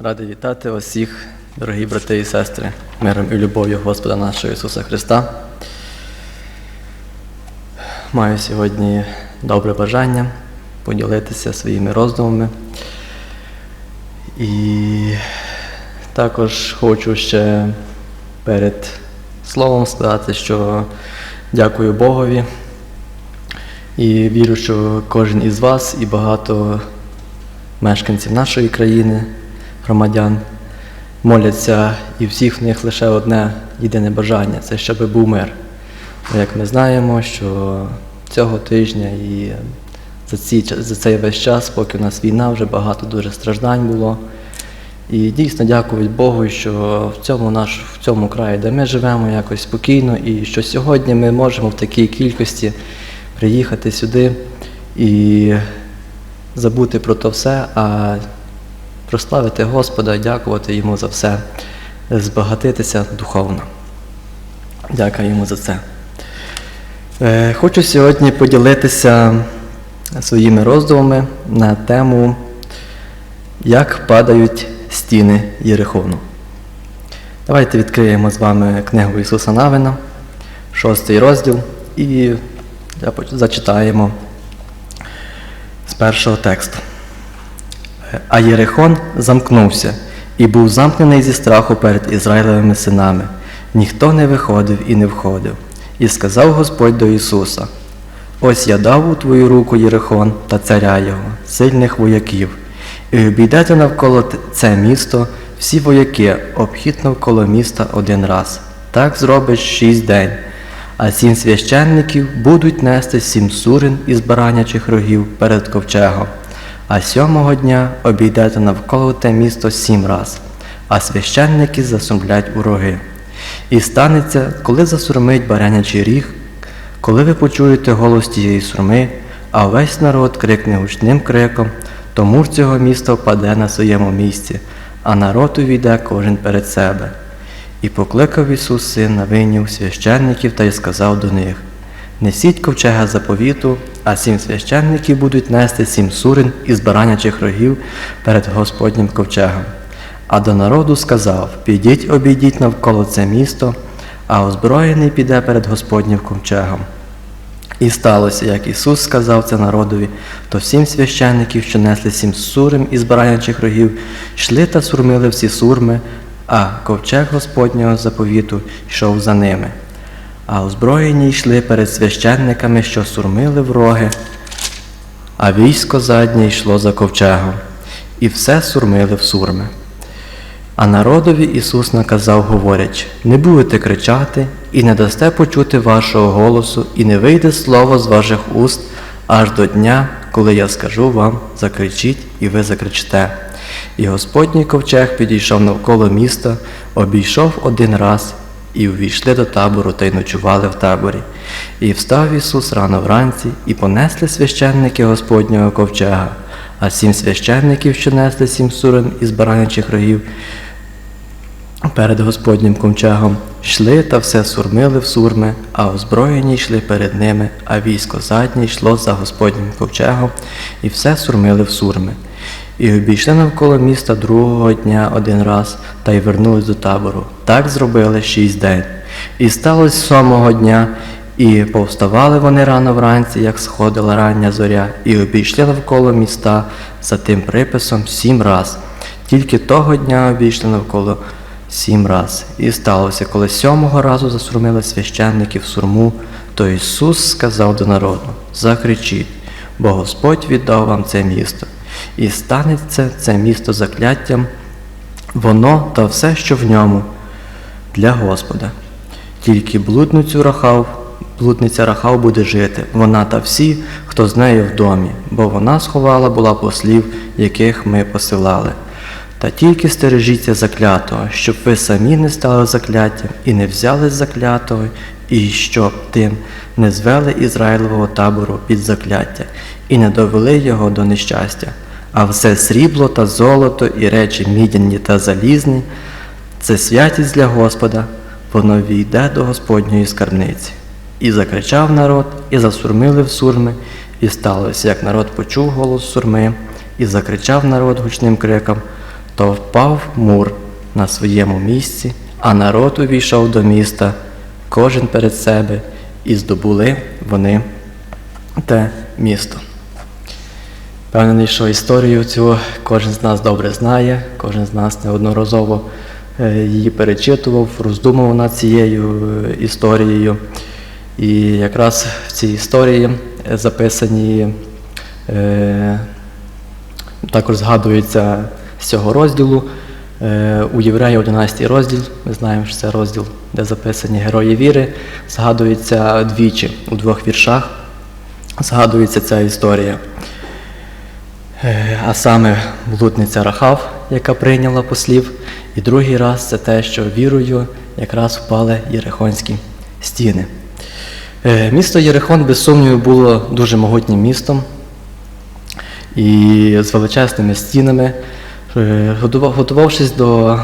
Радий вітати вас всіх, дорогі брати і сестри, миром і любов'ю Господа нашого Ісуса Христа. Маю сьогодні добре бажання поділитися своїми роздумами. І також хочу ще перед словом сказати, що дякую Богові і вірю, що кожен із вас і багато мешканців нашої країни, громадян, моляться, і всіх в них лише одне єдине бажання це щоб був мир. Як ми знаємо, що цього тижня і за, ці, за цей весь час, поки у нас війна, вже багато дуже страждань було. І дійсно дякують Богу, що в цьому наш, в цьому краї, де ми живемо якось спокійно, і що сьогодні ми можемо в такій кількості приїхати сюди і забути про то все, а прославити Господа, дякувати йому за все, збагатитися духовно. Дякую йому за це. Е, Хочу сьогодні поділитися своїми роздумами на тему, як падають стіни Єрихону. Давайте відкриємо з вами книгу Ісуса Навина, шостий розділ, і зачитаємо з першого тексту. А Єрихон замкнувся і був замкнений зі страху перед Ізраїлевими синами. Ніхто не виходив і не входив. І сказав Господь до Ісуса: Ось я дав у твою руку Єрихон та царя його, сильних вояків, і обійдете навколо це місто всі вояки, обхід навколо міста один раз. Так зробиш шість день. А сім священників будуть нести сім сурин із баранячих рогів перед ковчегом. А сьомого дня обійдете навколо те місто сім раз, а священники засумлять у роги. І станеться, коли засурмить барянячий ріг, коли ви почуєте голос тієї сурми, а весь народ крикне гучним криком, то мур цього міста впаде на своєму місці, а народ увійде кожен перед себе. І покликав Ісус син Навинів священників та й сказав до них: Несіть ковчега заповіту, а сім священників будуть нести сім сурин із баранячих рогів перед Господнім ковчегом. А до народу сказав: Підіть, обійдіть навколо це місто, а озброєний піде перед Господнім ковчегом. І сталося, як Ісус сказав це народові, то сім священників, що несли сім сурим із баранячих рогів, йшли та сурмили всі сурми, а ковчег Господнього заповіту йшов за ними. А озброєні йшли перед священниками, що сурмили в роги, а військо заднє йшло за ковчегом, і все сурмили в сурми. А народові Ісус наказав, говорячи, не будете кричати, і не дасте почути вашого голосу, і не вийде слово з ваших уст аж до дня, коли я скажу вам, закричіть, і ви закричите. І Господній ковчег підійшов навколо міста, обійшов один раз, і увійшли до табору та й ночували в таборі. І встав Ісус рано вранці, і понесли священники Господнього ковчега, а сім священників, що несли сім сурин із баранячих рогів, перед Господнім ковчегом йшли та все сурмили в сурми, а озброєні йшли перед ними, а військо заднє йшло за Господнім ковчегом, і все сурмили в сурми. І обійшли навколо міста другого дня один раз та й вернулись до табору. Так зробили шість день. І сталося сьомого дня, і повставали вони рано вранці, як сходила рання зоря, і обійшли навколо міста за тим приписом сім раз. Тільки того дня обійшли навколо сім раз. І сталося, коли сьомого разу засурмили священники в сурму, то Ісус сказав до народу: Закричіть, бо Господь віддав вам це місто. І станеться це місто закляттям, воно та все, що в ньому, для Господа. Тільки блудницю Рахав, блудниця Рахав буде жити, вона та всі, хто з нею в домі, бо вона сховала була послів, яких ми посилали. Та тільки стережіться заклятого, щоб ви самі не стали закляттям і не взяли заклятого, і щоб тим не звели Ізраїлевого табору під закляття, і не довели його до нещастя. А все срібло та золото, і речі мідяні та залізні це святість для Господа, воно війде до Господньої скарбниці. І закричав народ, і засурмили в сурми, і сталося, як народ почув голос сурми, і закричав народ гучним криком, то впав мур на своєму місці, а народ увійшов до міста, кожен перед себе, і здобули вони те місто. Впевнений, що історію цю кожен з нас добре знає, кожен з нас неодноразово е, її перечитував, роздумував над цією е, історією. І якраз в цій історії е, записані, також згадується з цього розділу. У Євреї 11 розділ, ми знаємо, що це розділ, де записані герої віри, згадується двічі у двох віршах, згадується ця історія. Е, А саме блудниця Рахав, яка прийняла послів, і другий раз це те, що вірою якраз впали Єрихонські стіни. Е, Місто Єрихон, без сумніву, було дуже могутнім містом і з величезними стінами. Е, Готувавшись до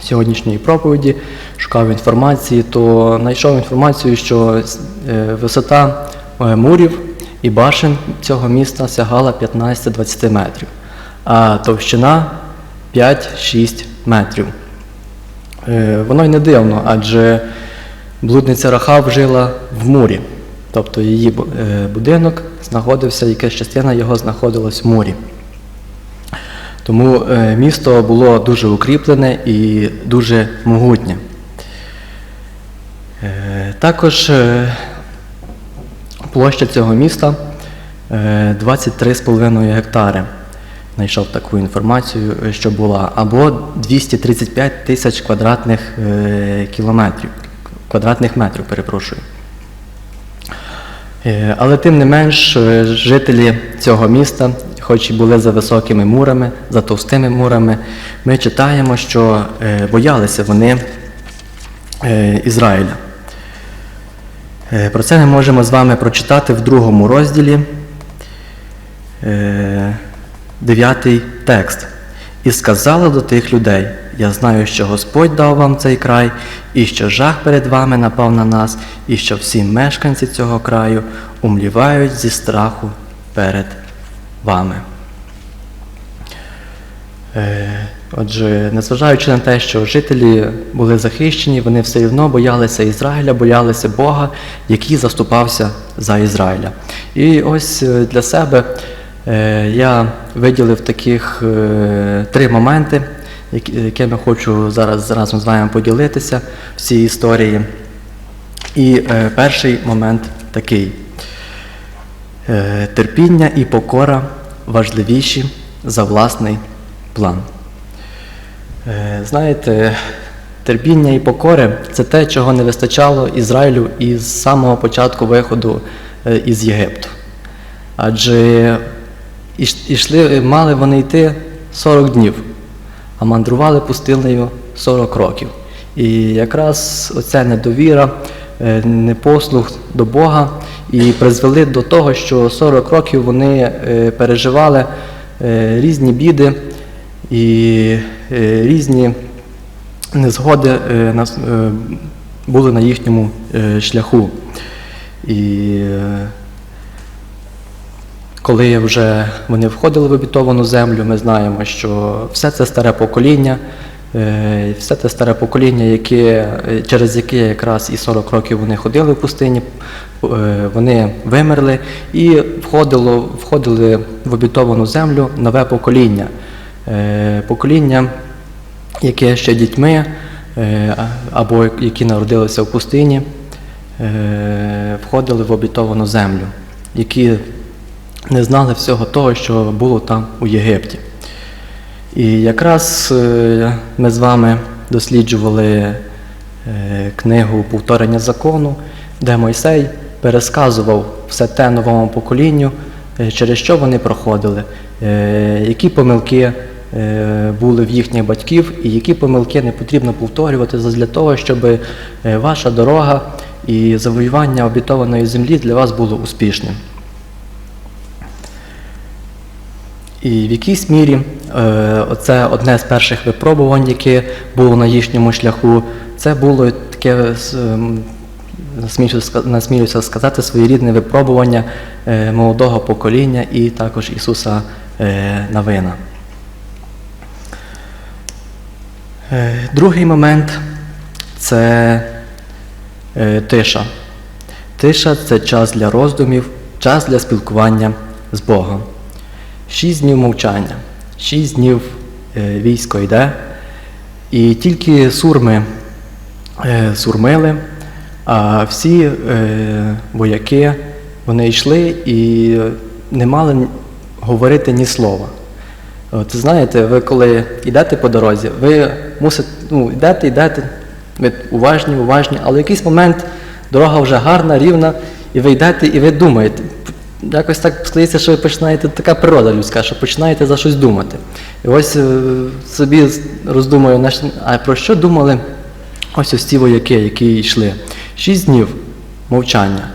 сьогоднішньої проповіді, шукав інформації, то знайшов інформацію, що висота мурів і башен цього міста сягала 15-20 метрів, а товщина 5-6 метрів. Е, Воно й не дивно, адже блудниця Рахав жила в мурі, тобто її е, будинок знаходився, якась частина його знаходилась в мурі. Тому е, місто було дуже укріплене і дуже могутнє. Також площа цього міста е, 23,5 гектари. Знайшов таку інформацію, е, що була, або 235 тисяч квадратних е, кілометрів, квадратних метрів, перепрошую. Е, Але тим не менш, е, жителі цього міста, хоч і були за високими мурами, за товстими мурами, ми читаємо, що е, боялися вони е, Ізраїля. Е, Про це ми можемо з вами прочитати в другому розділі, е, дев'ятий текст. І сказала до тих людей: Я знаю, що Господь дав вам цей край, і що жах перед вами напав на нас, і що всі мешканці цього краю умлівають зі страху перед вами. Е, Отже, незважаючи на те, що жителі були захищені, вони все одно боялися Ізраїля, боялися Бога, який заступався за Ізраїля. І ось е, для себе е, я виділив таких три моменти, якими хочу зараз разом з вами поділитися в цій історії. І перший момент такий. Терпіння і покора важливіші за власний план. Е, Знаєте, терпіння і покори це те, чого не вистачало Ізраїлю із самого початку виходу е, із Єгипту. Адже іш- ішли, мали вони йти 40 днів, а мандрували пустиною 40 років. І якраз оця недовіра, е, непослух до Бога і призвели до того, що 40 років вони е, переживали е, різні біди і е, різні незгоди е, е, були на їхньому шляху. І коли вже вони входили в обітовану землю, ми знаємо, що все це старе покоління, все це старе покоління, яке, через яке якраз і 40 років вони ходили в пустині, вони вимерли і входили в обітовану землю нове покоління. Е, Покоління, яке ще дітьми е, або які народилися в пустині, е, входили в обітовану землю, які не знали всього того, що було там у Єгипті. І якраз ми з вами досліджували книгу Повторення закону, де Мойсей пересказував все те новому поколінню, через що вони проходили, які помилки були в їхніх батьків, і які помилки не потрібно повторювати для того, щоб е, ваша дорога і завоювання обітованої землі для вас було успішним. І в якійсь мірі е, оце одне з перших випробувань, яке було на їхньому шляху, це було таке, ем, насмілюся сказати, своєрідне випробування е, молодого покоління і також Ісуса е, Навина. Е, Другий момент це е, тиша. Тиша це час для роздумів, час для спілкування з Богом. Шість днів мовчання, шість днів е, військо йде, і тільки сурми е, сурмили, а всі е, вояки вони йшли і не мали говорити ні слова. От знаєте, ви коли йдете по дорозі, ви мусите, ну, йдете, йдете, ви уважні, уважні, але в якийсь момент дорога вже гарна, рівна, і ви йдете, і ви думаєте. Якось так складається, що ви починаєте, така природа людська, що починаєте за щось думати. І ось е, собі наш- а про що думали ось ось ці вояки, які йшли? Шість днів мовчання.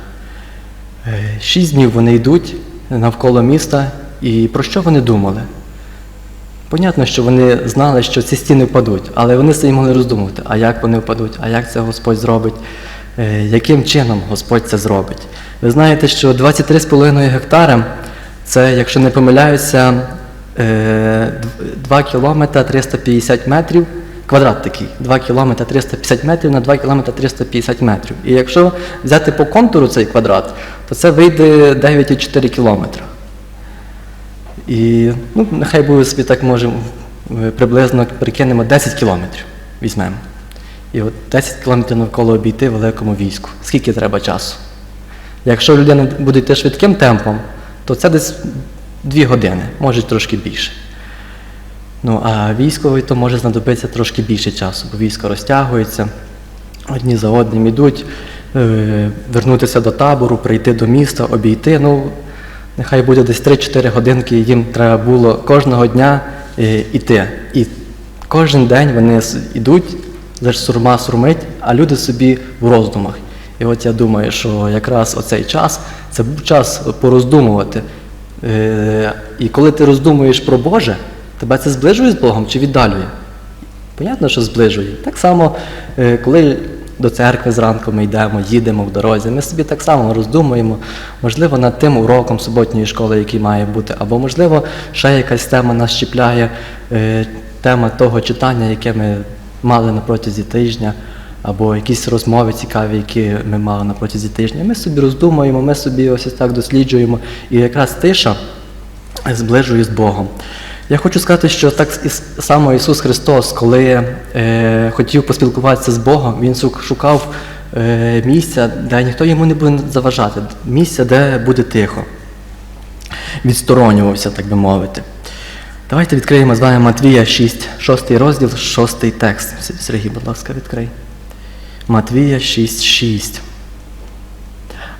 Е, Шість днів вони йдуть навколо міста, і про що вони думали? Понятно, що вони знали, що ці стіни впадуть, але вони собі могли роздумувати, а як вони впадуть, а як це Господь зробить, е, яким чином Господь це зробить. Ви знаєте, що 23,5 гектари це, якщо не помиляюся, е, 2 кілометри 350 метрів, квадрат такий, 2 кілометри 350 метрів на 2 кілометри 350 метрів. І якщо взяти по контуру цей квадрат, то це вийде 9,4 кілометра. І ну, нехай буде собі так може е, приблизно прикинемо 10 кілометрів візьмемо. І от 10 кілометрів навколо обійти великому війську. Скільки треба часу? Якщо людина буде йти швидким темпом, то це десь 2 години, може трошки більше. Ну, а військовий то може знадобитися трошки більше часу, бо військо розтягується, одні за одним йдуть, е, вернутися до табору, прийти до міста, обійти. Ну, нехай буде десь 3-4 годинки, їм треба було кожного дня е, іти. І кожен день вони йдуть, лише сурма сурмить, а люди собі в роздумах. І от я думаю, що якраз оцей час це був час пороздумувати. Е, І коли ти роздумуєш про Боже, тебе це зближує з Богом чи віддалює? Понятно, що зближує. Так само, е, коли до церкви зранку ми йдемо, їдемо в дорозі, ми собі так само роздумуємо, можливо, над тим уроком суботньої школи, який має бути, або, можливо, ще якась тема нас чіпляє, е, тема того читання, яке ми мали на протязі тижня, або якісь розмови цікаві, які ми мали на протязі тижня. Ми собі роздумуємо, ми собі ось так досліджуємо. І якраз тиша зближує з Богом. Я хочу сказати, що так само Ісус Христос, коли е, хотів поспілкуватися з Богом, Він шукав е, місця, де ніхто йому не буде заважати, місця, де буде тихо. Відсторонювався, так би мовити. Давайте відкриємо з вами Матвія 6, 6 розділ, 6 текст. Сергій, будь ласка, відкрий. Матвія 6, 6.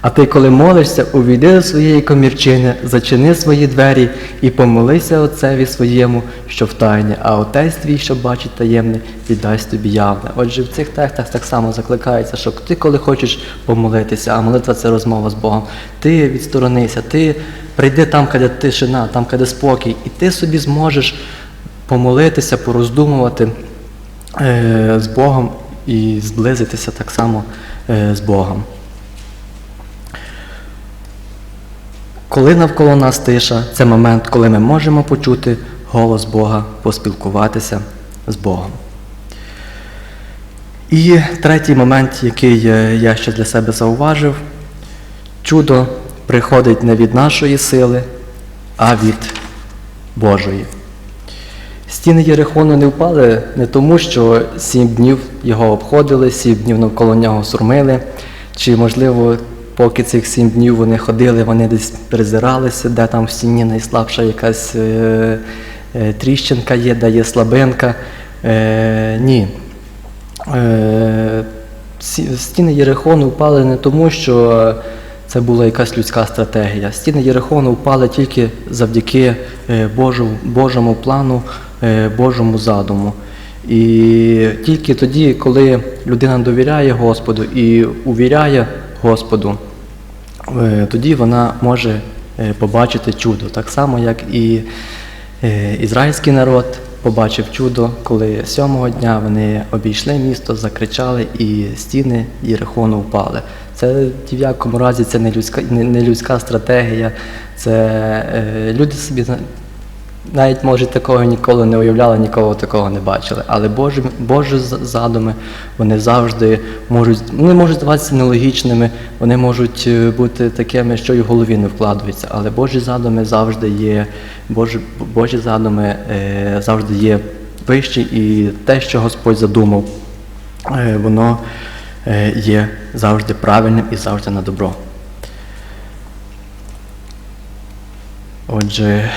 А ти, коли молишся, увійди до своєї комірчини, зачини свої двері і помолися отцеві своєму, що в тайні, а отець твій, що бачить таємне, віддасть тобі явне. Отже, в цих текстах так само закликається, що ти, коли хочеш помолитися, а молитва це розмова з Богом, ти відсторонися, ти прийди там, де тишина, там, де спокій, і ти собі зможеш помолитися, пороздумувати е, з Богом і зблизитися так само е, з Богом. Коли навколо нас тиша, це момент, коли ми можемо почути голос Бога, поспілкуватися з Богом. І третій момент, який е, я ще для себе зауважив, чудо приходить не від нашої сили, а від Божої. Стіни Єрихону не впали не тому, що сім днів його обходили, сім днів навколо нього сурмили, чи, можливо, поки цих сім днів вони ходили, вони десь перезиралися, де там в стіні найслабша якась е, е, тріщинка є, де є слабинка. Е, ні. Е, стіни Єрихону впали не тому, що це була якась людська стратегія. Стіни Єрихону впали тільки завдяки е, Божому, Божому плану, е, Божому задуму. І тільки тоді, коли людина довіряє Господу і увіряє Господу, е, тоді вона може е, побачити чудо. Так само, як і е, ізраїльський народ побачив чудо, коли сьомого дня вони обійшли місто, закричали, і стіни Єрихону впали. Це в якому разі це не людська, не, людська стратегія. Це люди собі навіть, може, такого ніколи не уявляли, ніколи такого не бачили. Але Божі, Божі задуми, вони завжди можуть, вони можуть здаватися нелогічними, вони можуть е, бути такими, що й в голові не вкладаються. Але Божі задуми завжди є, Божі, Божі задуми е, завжди є вищі, і те, що Господь задумав, е, воно е, є завжди правильним і завжди на добро. Отже,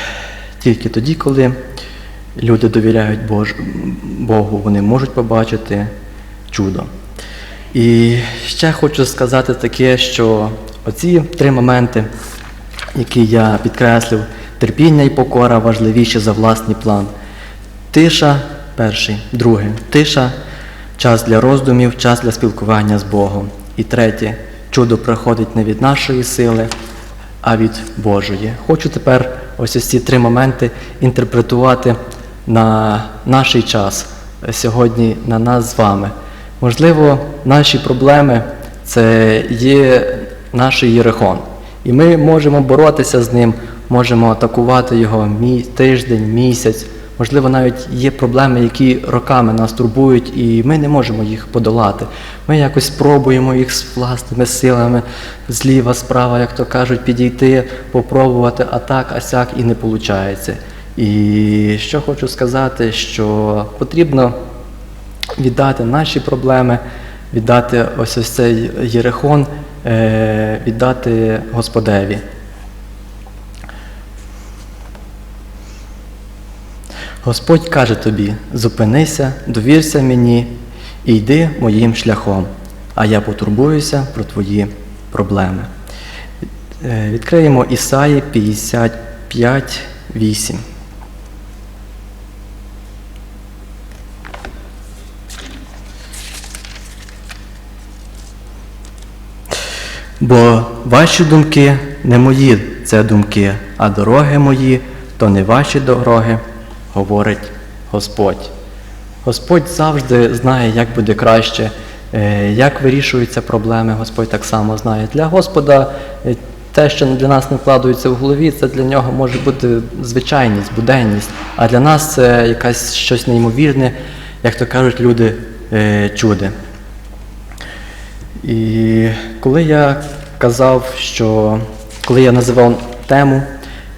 тільки тоді, коли люди довіряють. Богу, вони можуть побачити чудо. І ще хочу сказати таке, що оці три моменти, які я підкреслив, терпіння і покора важливіші за власний план. Тиша перший, друге, тиша, час для роздумів, час для спілкування з Богом. І третє, чудо приходить не від нашої сили, а від Божої. Хочу тепер ось ось ці три моменти інтерпретувати на наш час сьогодні, на нас з вами. Можливо, наші проблеми це є наш єрихон. І ми можемо боротися з ним, можемо атакувати його тиждень, місяць. Можливо, навіть є проблеми, які роками нас турбують, і ми не можемо їх подолати. Ми якось спробуємо їх з власними силами, зліва, справа, як то кажуть, підійти, попробувати, а так, а сяк, і не виходить. І що хочу сказати, що потрібно віддати наші проблеми, віддати ось ось цей єрехон, е, віддати Господеві. Господь каже тобі: зупинися, довірся мені і йди моїм шляхом, а я потурбуюся про твої проблеми. Е, Відкриємо Ісаї 55, 8. Бо ваші думки не мої це думки, а дороги мої то не ваші дороги, говорить Господь. Господь завжди знає, як буде краще, е, як вирішуються проблеми. Господь так само знає. Для Господа е, те, що для нас не вкладається в голові, це для нього може бути звичайність, буденність. А для нас це якась щось неймовірне, як то кажуть люди, е, чуди. І коли я казав, що коли я називав тему,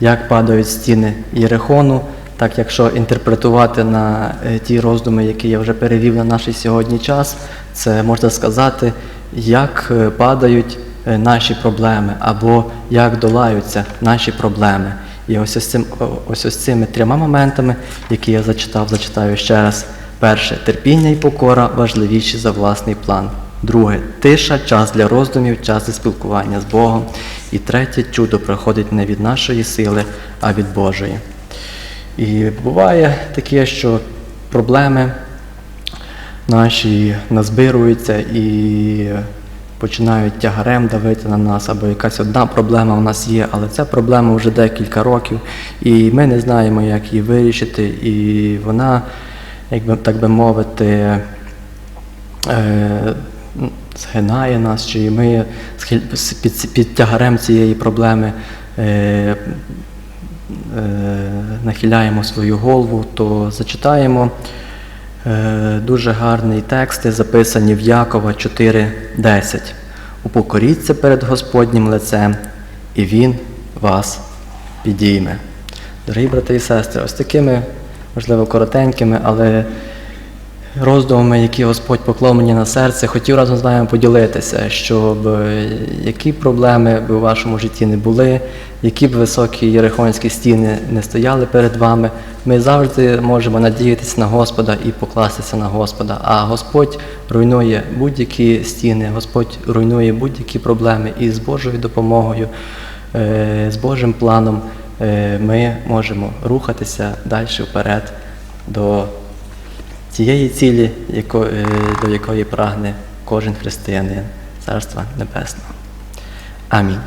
як падають стіни Єрихону, так якщо інтерпретувати на е, ті роздуми, які я вже перевів на наш сьогодні час, це можна сказати, як е, падають е, наші проблеми або як долаються наші проблеми. І ось ось, цим, ось ось цими трьома моментами, які я зачитав, зачитаю ще раз. Перше терпіння і покора важливіші за власний план. Друге тиша, час для роздумів, час для спілкування з Богом. І третє чудо приходить не від нашої сили, а від Божої. І буває таке, що проблеми наші назбируються і починають тягарем давити на нас, або якась одна проблема в нас є, але ця проблема вже декілька років, і ми не знаємо, як її вирішити, і вона, як би так би мовити, е, згинає нас, чи ми під, під тягарем цієї проблеми е, нахиляємо свою голову, то зачитаємо е, дуже гарні тексти, записані в Якова 4.10. Упокоріться перед Господнім лицем, і Він вас підійме. Дорогі брати і сестри, ось такими, можливо, коротенькими, але роздумами, які Господь поклав мені на серце, хотів разом з вами поділитися, щоб е, які проблеми б у вашому житті не були, які б високі єрихонські стіни не стояли перед вами, ми завжди можемо надіятися на Господа і покластися на Господа. А Господь руйнує будь-які стіни, Господь руйнує будь-які проблеми і з Божою допомогою, е, з Божим планом е, ми можемо рухатися далі вперед до цієї цілі, е, до якої прагне кожен християнин Царства Небесного. Амінь.